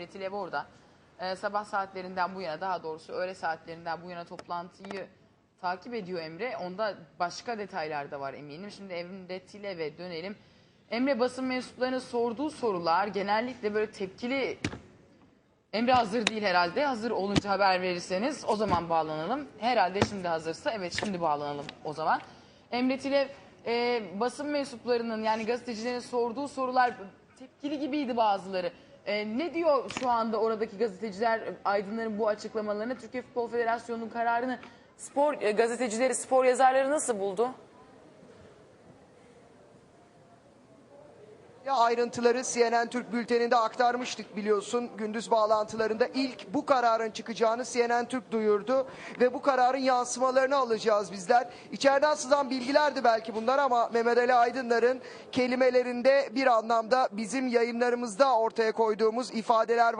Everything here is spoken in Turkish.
Emre orada. Ee, sabah saatlerinden bu yana daha doğrusu öğle saatlerinden bu yana toplantıyı takip ediyor Emre. Onda başka detaylar da var eminim. Şimdi Emre Tilev'e dönelim. Emre basın mensuplarının sorduğu sorular genellikle böyle tepkili Emre hazır değil herhalde. Hazır olunca haber verirseniz o zaman bağlanalım. Herhalde şimdi hazırsa evet şimdi bağlanalım o zaman. Emre Tilev e, basın mensuplarının yani gazetecilerin sorduğu sorular tepkili gibiydi bazıları. E, ne diyor şu anda oradaki gazeteciler aydınların bu açıklamalarını? Türkiye Futbol Federasyonu'nun kararını spor e, gazetecileri, spor yazarları nasıl buldu? Ayrıntıları CNN Türk bülteninde aktarmıştık biliyorsun. Gündüz bağlantılarında ilk bu kararın çıkacağını CNN Türk duyurdu ve bu kararın yansımalarını alacağız bizler. İçeriden sızan bilgilerdi belki bunlar ama Mehmet Ali Aydınlar'ın kelimelerinde bir anlamda bizim yayınlarımızda ortaya koyduğumuz ifadeler var.